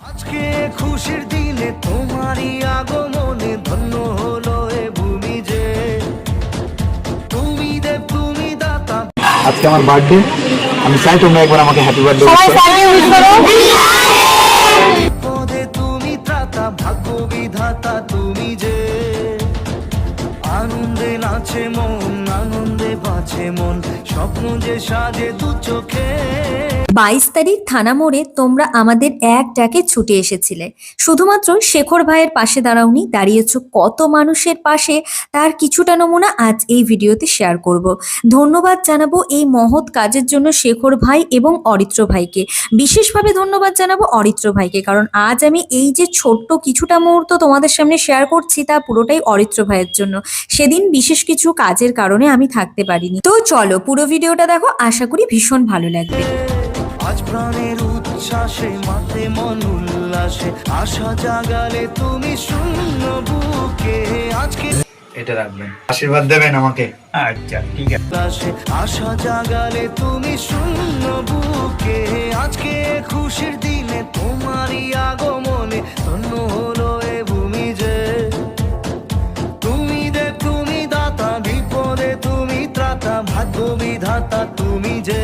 আজকে খুশির দিনে তোমারই আগমনে ধন্য হলো এ ভূমি যে। তুমি দেব তুমি দাতা। আজকে আমার বার্থডে আমি চাই তোমরা একবার আমাকে হ্যাপি বার্থডে পদে তুমি ত্রাতা ভাগ্য বিধাতা তুমি যে। আনন্দে নাচে মন আনন্দে বাঁচে মন স্বপ্ন যে সাজে দু চোখে। বাইশ তারিখ থানা মোড়ে তোমরা আমাদের এক ডাকে ছুটে এসেছিলে। শুধুমাত্র শেখর ভাইয়ের পাশে দাঁড়াওনি, দাঁড়িয়েছ কত মানুষের পাশে, তার কিছুটা নমুনা আজ এই ভিডিওতে শেয়ার করব। ধন্যবাদ জানাব এই মহৎ কাজের জন্য শেখর ভাই এবং অরিত্র ভাইকে। বিশেষভাবে ধন্যবাদ জানাব অরিত্র ভাইকে, কারণ আজ আমি এই যে ছোট্ট কিছুটা মুহূর্ত তোমাদের সামনে শেয়ার করছি, তা পুরোটাই অরিত্র ভাইয়ের জন্য। সেদিন বিশেষ কিছু কাজের কারণে আমি থাকতে পারিনি। তো চলো পুরো ভিডিওটা দেখো, আশা করি ভীষণ ভালো লাগবে। আজ প্রাণের উচ্ছ্বাসে মাতে মন উল্লাসে। আশা জাগালে তুমি শূন্য বুকে। আজকে এটা রাখবেন। আশীর্বাদ দেবেন আমাকে। আচ্ছা ঠিক আছে। আশা জাগালে তুমি শূন্য বুকে। আজকে খুশির দিনে তোমারই আগমনে ধন্য হলো এ ভূমি যে। তুমি দে তুমি দাতা বিপদে তুমি ত্রাতা ভাগ্য বিধাতা তুমি যে।